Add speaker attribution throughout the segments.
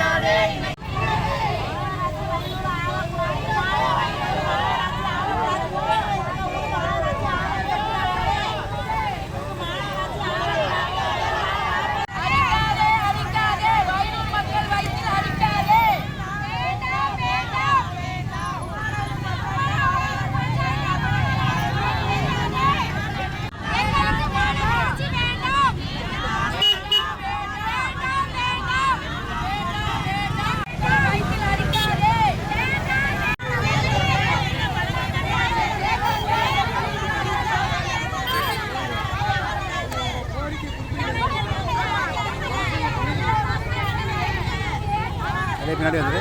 Speaker 1: Amen.
Speaker 2: அதே பின்னாடி வந்து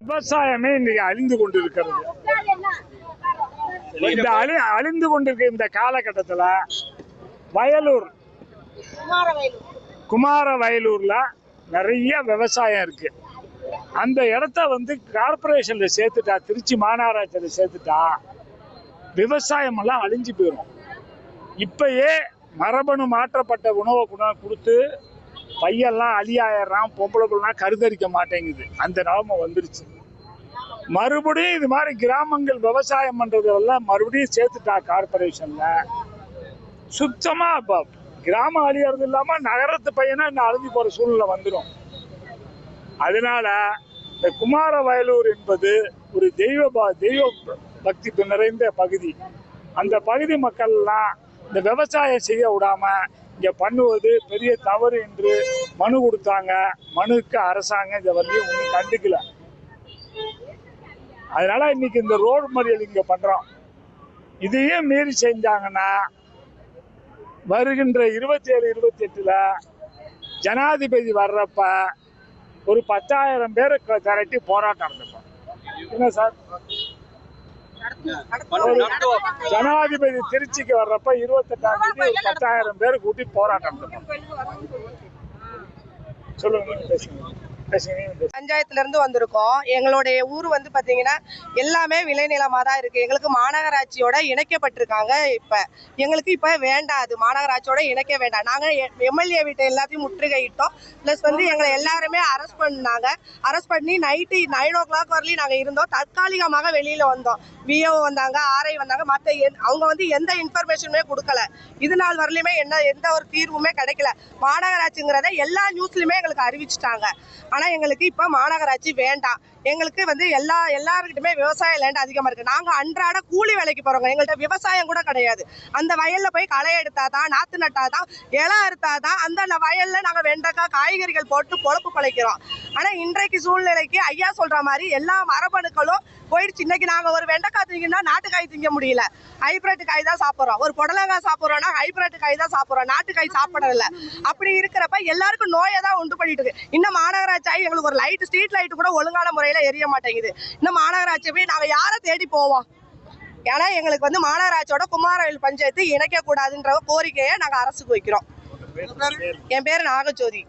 Speaker 3: விவசாயமே இன்னைக்கு அழிந்து கொண்டிருக்கிறது. இந்த அழி அழிந்து கொண்டிருக்க இந்த காலகட்டத்தில் வயலூர் குமார வயலூர்ல நிறைய விவசாயம் இருக்கு. அந்த இடத்த வந்து கார்பரேஷன்ல சேர்த்துட்டா திருச்சி மாநகராட்சியில் சேர்த்துட்டா விவசாயம் எல்லாம் அழிஞ்சு போயிடும் இப்பயே மரபணு மாற்றப்பட்ட உணவை கூட கொடுத்து பையெல்லாம் அழியாயிடுறான் பொம்பளை கருதரிக்க மாட்டேங்குது. அந்த நிலைமை வந்துருச்சு. மறுபடியும் இது மாதிரி கிராமங்கள் விவசாயம் பண்ணுறதெல்லாம் மறுபடியும் சேர்த்துட்டா கார்பரேஷனில் சுத்தமாக இப்போ கிராமம் அழியறது இல்லாமல் நகரத்து பையனா இன்னும் அழிஞ்சு போகிற சூழ்நிலை வந்துடும் அதனால இந்த குமார வயலூர் என்பது ஒரு தெய்வ தெய்வ பக்தி நிறைந்த பகுதி. அந்த பகுதி மக்கள்லாம் இந்த விவசாயம் செய்ய விடாம இங்கே பண்ணுவது பெரிய தவறு என்று மனு கொடுத்தாங்க. மனுக்கு அரசாங்கம் இதை வந்து ஒன்றும் கண்டுக்கல. அதனால இன்னைக்கு இந்த ரோடு மறியல் இங்கே பண்றோம். இதையும் மீறி செஞ்சாங்கன்னா வருகின்ற இருபத்தி ஏழு இருபத்தி எட்டில் ஜனாதிபதி வர்றப்ப ஒரு பத்தாயிரம் பேர் திரட்டி போராட்டம் நடந்துப்போம் என்ன சார்? ஜனாதிபதி திருச்சிக்கு வர்றப்ப இருபத்தெட்டாம் தேதி ஒரு பத்தாயிரம் பேரை கூட்டி போராட்டம் சொல்லுங்க பேசுங்க.
Speaker 4: பஞ்சாயத்துல இருந்து வந்திருக்கோம். எங்களுடைய ஊர் வந்து பாத்தீங்கன்னா எல்லாமே விளைநிலமா தான் இருக்கு. எங்களுக்கு மாநகராட்சியோட இணைக்கப்பட்டிருக்காங்க இப்ப. எங்களுக்கு இப்ப வேண்டாம் அது. மாநகராட்சியோட இணைக்க வேண்டாம். நாங்க எம்எல்ஏ வீட்டை எல்லாத்தையும் முற்றுகையிட்டோம். பிளஸ் வந்து எங்களை எல்லாருமே அரெஸ்ட் பண்ணாங்க. அரெஸ்ட் பண்ணி நைட்டு நைன் ஓ கிளாக் வரலையும் நாங்க இருந்தோம். தற்காலிகமாக வெளியில வந்தோம். விஓ வந்தாங்க ஆர்ஐ வந்தாங்க. மற்ற அவங்க வந்து எந்த இன்ஃபர்மேஷனுமே கொடுக்கல. இது நாள் வரலையுமே என்ன எந்த ஒரு தீர்வுமே கிடைக்கல. மாநகராட்சிங்கிறத எல்லா நியூஸ்லயுமே எங்களுக்கு அறிவிச்சிட்டாங்க. ஆனால் எங்களுக்கு இப்போ மாநகராட்சி வேண்டாம். எங்களுக்கு வந்து எல்லா எல்லாருக்கிட்டுமே விவசாய லேண்ட் அதிகமாக இருக்குது நாங்கள் அன்றாட கூலி வேலைக்கு போகிறோங்க எங்கள்கிட்ட விவசாயம் கூட கிடையாது. அந்த வயலில் போய் களை எடுத்தால் தான் நாற்று நட்டால் தான் இலை அறுத்தாதான் அந்த வயலில் நாங்கள் வெண்டைக்காய் காய்கறிகள் போட்டு பொழப்பு பழைக்கிறோம். ஆனால் இன்றைக்கு சூழ்நிலைக்கு ஐயா சொல்கிற மாதிரி எல்லா மரபணுக்களும் போயிடுச்சு. இன்னைக்கு நாங்க ஒரு வெண்டைக்காய் திங்கன்னா நாட்டுக்காய் திங்க முடியல. ஹைபிரிட் காய் தான் சாப்பிடுறோம். ஒரு புடலங்காய் சாப்பிடுறோம்னா ஹைபிரிட் காய் தான் சாப்பிடுறோம். நாட்டுக்காய் சாப்பிடல அப்படி இருக்கிறப்ப எல்லாருக்கும் நோயை தான் உண்டு பண்ணிட்டு இருக்கு. இன்னும் மாநகராட்சி ஆகி எங்களுக்கு ஒரு லைட் ஸ்ட்ரீட் லைட் கூட ஒழுங்கான முறையில எரிய மாட்டேங்குது. இன்னும் மாநகராட்சி போய் நாங்க யாரை தேடி போவோம்? ஏன்னா எங்களுக்கு வந்து மாநகராட்சியோட குமாரவேல் பஞ்சாயத்து இணைக்க கூடாதுன்ற கோரிக்கையை நாங்க அரசுக்கு வைக்கிறோம். என் பேர் நாகஜோதி.